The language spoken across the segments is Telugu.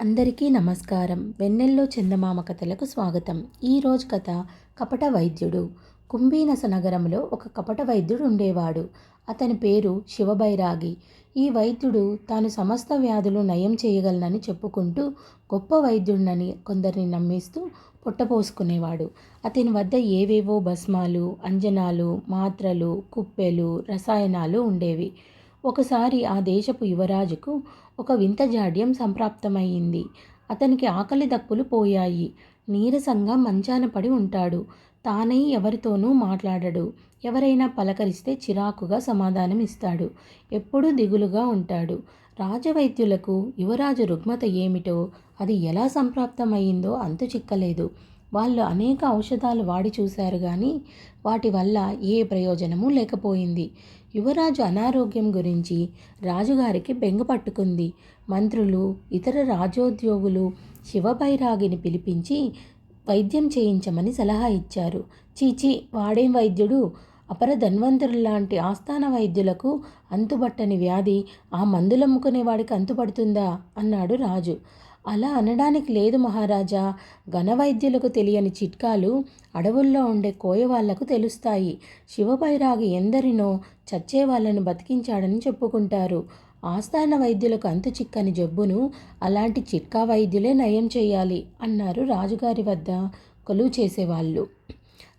అందరికీ నమస్కారం. వెన్నెల్లో చందమామ కథలకు స్వాగతం. ఈరోజు కథ కపట వైద్యుడు. కుంభీనస నగరంలో ఒక కపట వైద్యుడు ఉండేవాడు. అతని పేరు శివబైరాగి ఈ వైద్యుడు తాను సమస్త వ్యాధులు నయం చేయగలనని చెప్పుకుంటూ గొప్ప వైద్యుడినని కొందరిని నమ్మిస్తూ పొట్టపోసుకునేవాడు. అతని వద్ద ఏవేవో భస్మాలు అంజనాలు మాత్రలు కుప్పెలు రసాయనాలు ఉండేవి. ఒకసారి ఆ దేశపు యువరాజుకు ఒక వింత జాడ్యం సంప్రాప్తమైంది అతనికి ఆకలి దప్పులు పోయాయి. నీరసంగా మంచాన పడి ఉంటాడు. తానై ఎవరితోనూ మాట్లాడడు. ఎవరైనా పలకరిస్తే చిరాకుగా సమాధానం ఇస్తాడు ఎప్పుడూ దిగులుగా ఉంటాడు. రాజవైద్యులకు యువరాజు రుగ్మత ఏమిటో అది ఎలా సంప్రాప్తమైందో అంతు చిక్కలేదు. వాళ్ళు అనేక ఔషధాలు వాడి చూశారు కానీ వాటి వల్ల ఏ ప్రయోజనమూ లేకపోయింది. యువరాజు అనారోగ్యం గురించి రాజుగారికి బెంగ పట్టుకుంది. మంత్రులు ఇతర రాజోద్యోగులు శివభైరాగిని పిలిపించి వైద్యం చేయించమని సలహా ఇచ్చారు. చీచి వాడేం వైద్యుడు? అపర ధన్వంతరులాంటి ఆస్థాన వైద్యులకు అంతుబట్టని వ్యాధి ఆ మందులమ్ముకునేవాడికి అంతుపడుతుందా? అన్నాడు రాజు. అలా అనడానికి లేదు మహారాజా. ఘనవైద్యులకు తెలియని చిట్కాలు అడవుల్లో ఉండే కోయవాళ్ళకు తెలుస్తాయి. శివభైరాగి ఎందరినో చచ్చే వాళ్ళను బతికించాడని చెప్పుకుంటారు. ఆస్థాన వైద్యులకు అంతు చిక్కని జబ్బును అలాంటి చిట్కా వైద్యులే నయం చేయాలి అన్నారు రాజుగారి వద్ద కొలువు చేసేవాళ్ళు.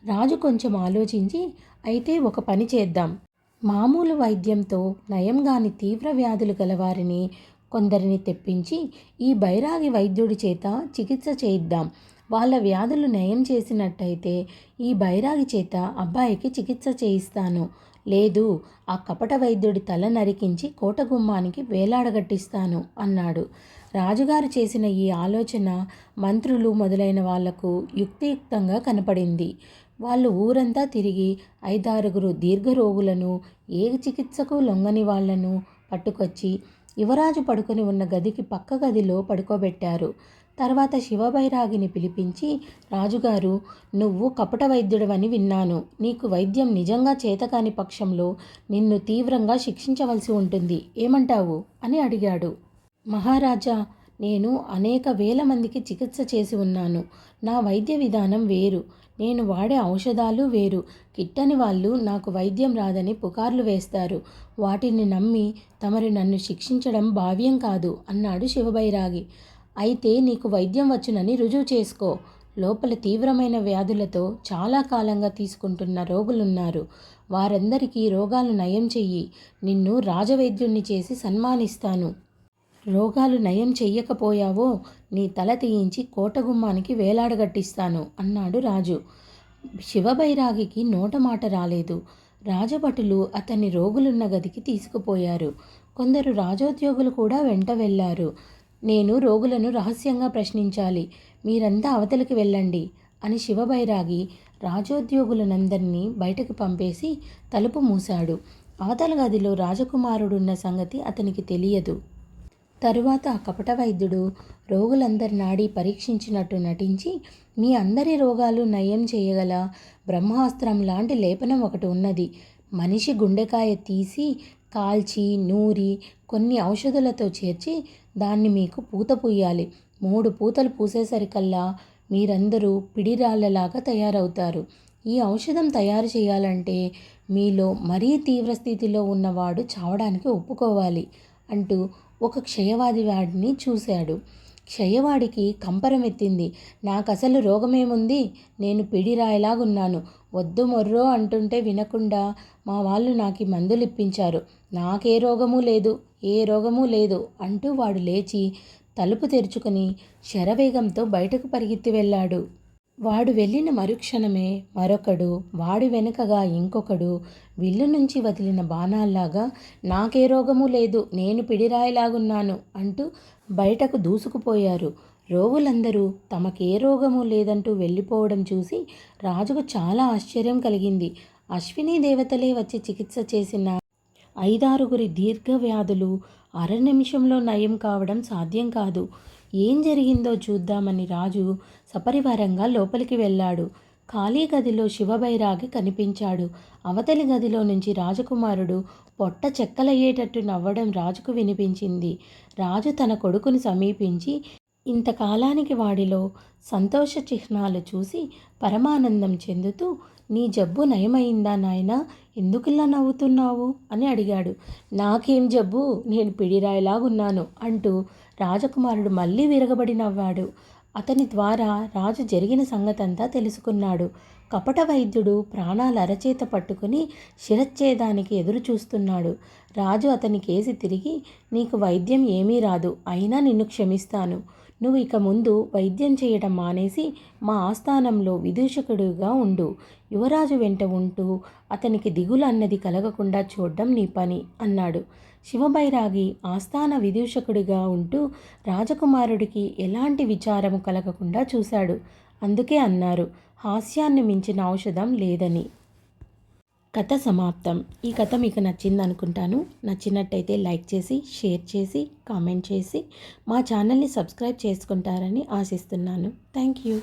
రాజు కొంచెం ఆలోచించి అయితే ఒక పని చేద్దాం. మామూలు వైద్యంతో నయం గాని తీవ్ర వ్యాధులు గలవారిని కొందరిని తెప్పించి ఈ బైరాగి వైద్యుడి చేత చికిత్స చేయిద్దాం. వాళ్ళ వ్యాధులు నయం చేసినట్టయితే ఈ బైరాగి చేత అబ్బాయికి చికిత్స చేయిస్తాను. లేదు ఆ కపట వైద్యుడి తల నరికించి కోటగుమ్మానికి వేలాడగట్టిస్తాను అన్నాడు. రాజుగారు చేసిన ఈ ఆలోచన మంత్రులు మొదలైన వాళ్ళకు యుక్తియుక్తంగా కనపడింది. వాళ్ళు ఊరంతా తిరిగి ఐదారుగురు దీర్ఘరోగులను ఏ చికిత్సకు లొంగని వాళ్ళను పట్టుకొచ్చి యువరాజు పడుకొని ఉన్న గదికి పక్క గదిలో పడుకోబెట్టారు. తర్వాత శివభైరాగిని పిలిపించి రాజుగారు నువ్వు కపట వైద్యుడవని విన్నాను. నీకు వైద్యం నిజంగా చేతకాని పక్షంలో నిన్ను తీవ్రంగా శిక్షించవలసి ఉంటుంది. ఏమంటావు? అని అడిగాడు. మహారాజా నేను అనేక వేల మందికి చికిత్స చేసి ఉన్నాను. నా వైద్య విధానం వేరు. నేను వాడే ఔషధాలు వేరు. కిట్టని వాళ్ళు నాకు వైద్యం రాదని పుకార్లు వేస్తారు. వాటిని నమ్మి తమరు నన్ను శిక్షించడం భావ్యం కాదు అన్నాడు శివబైరాగి అయితే నీకు వైద్యం వచ్చునని రుజువు చేసుకో. లోపల తీవ్రమైన వ్యాధులతో చాలా కాలంగా తీసుకుంటున్న రోగులున్నారు. వారందరికీ రోగాలు నయం చెయ్యి. నిన్ను రాజవైద్యుణ్ణి చేసి సన్మానిస్తాను. రోగాలు నయం చెయ్యకపోయావో నీ తల తీయించి కోటగుమ్మానికి వేలాడగట్టిస్తాను అన్నాడు రాజు. శివబైరాగికి నోట మాట రాలేదు. రాజభటులు అతన్ని రోగులున్న గదికి తీసుకుపోయారు. కొందరు రాజోద్యోగులు కూడా వెంట వెళ్ళారు. నేను రోగులను రహస్యంగా ప్రశ్నించాలి. మీరంతా అవతలికి వెళ్ళండి అని శివబైరాగి రాజోద్యోగులనందరినీ బయటకు పంపేసి తలుపు మూశాడు. అవతల గదిలో రాజకుమారుడున్న సంగతి అతనికి తెలియదు. తరువాత ఆ కపట వైద్యుడు రోగులందరి నాడి పరీక్షించినట్టు నటించి మీ అందరి రోగాలు నయం చేయగల బ్రహ్మాస్త్రం లాంటి లేపనం ఒకటి ఉన్నది. మనిషి గుండెకాయ తీసి కాల్చి నూరి కొన్ని ఔషధులతో చేర్చి దాన్ని మీకు పూత పూయాలి. మూడు పూతలు పూసేసరికల్లా మీరందరూ పిడిరాళ్ళలాగా తయారవుతారు. ఈ ఔషధం తయారు చేయాలంటే మీలో మరీ తీవ్ర స్థితిలో ఉన్నవాడు చావడానికి ఒప్పుకోవాలి అంటూ ఒక క్షయవాది వాడిని చూశాడు. క్షయవాడికి కంపరం ఎత్తింది. రోగమేముంది? నేను పిడిరాయలాగున్నాను. వద్దు మొర్రో అంటుంటే వినకుండా మా వాళ్ళు నాకు మందులు ఇప్పించారు నాకే రోగమూ లేదు ఏ రోగమూ లేదు అంటూ వాడు లేచి తలుపు తెరుచుకొని శరవేగంతో బయటకు పరిగెత్తి వెళ్ళాడు. వాడు వెళ్ళిన మరుక్షణమే మరొకడు వాడి వెనుకగా ఇంకొకడు విల్లు నుంచి వదిలిన బాణాల్లాగా నాకే రోగము లేదు నేను పిడిరాయిలాగున్నాను అంటూ బయటకు దూసుకుపోయారు. రోగులందరూ తమకే రోగము లేదంటూ వెళ్ళిపోవడం చూసి రాజుకు చాలా ఆశ్చర్యం కలిగింది. అశ్విని దేవతలే వచ్చి చికిత్స చేసిన ఐదారుగురి దీర్ఘ వ్యాధులు అర నిమిషంలో నయం కావడం సాధ్యం కాదు. ఏం జరిగిందో చూద్దామని రాజు సపరివారంగా లోపలికి వెళ్ళాడు. ఖాళీ గదిలో శివబైరాగి కనిపించాడు. అవతలి గదిలో నుంచి రాజకుమారుడు పొట్ట చెక్కలయ్యేటట్టు నవ్వడం రాజుకు వినిపించింది. రాజు తన కొడుకుని సమీపించి ఇంతకాలానికి వాడిలో సంతోష చిహ్నాలు చూసి పరమానందం చెందుతూ నీ జబ్బు నయమైందా నాయనా? ఎందుకిలా నవ్వుతున్నావు? అని అడిగాడు. నాకేం జబ్బు? నేను పిడిరాయిలాగున్నాను అంటూ రాజకుమారుడు మళ్ళీ విరగబడి నవ్వాడు. అతని ద్వారా రాజు జరిగిన సంగతంతా తెలుసుకున్నాడు. కపట వైద్యుడు ప్రాణాలు అరచేత పట్టుకుని శిరచ్ఛేదానికి ఎదురు చూస్తున్నాడు. రాజు అతని కేసి తిరిగి నీకు వైద్యం ఏమీ రాదు అయినా నిన్ను క్షమిస్తాను. నువ్వు ఇక ముందు వైద్యం చేయడం మానేసి మా ఆస్థానంలో విదూషకుడిగా ఉండు. యువరాజు వెంట ఉంటూ అతనికి దిగులు అన్నది కలగకుండా చూడడం నీ పని అన్నాడు. శివబైరాగి ఆస్థాన విదూషకుడిగా ఉంటూ రాజకుమారుడికి ఎలాంటి విచారము కలగకుండా చూశాడు. అందుకే అన్నారు హాస్యాన్ని మించిన ఔషధం లేదని. కథ సమాప్తం. ఈ కథ మీకు నచ్చింది అనుకుంటాను నచ్చినట్టయితే లైక్ చేసి షేర్ చేసి కామెంట్ చేసి మా ఛానల్ని సబ్స్క్రైబ్ చేసుకుంటారని ఆశిస్తున్నాను. Thank you.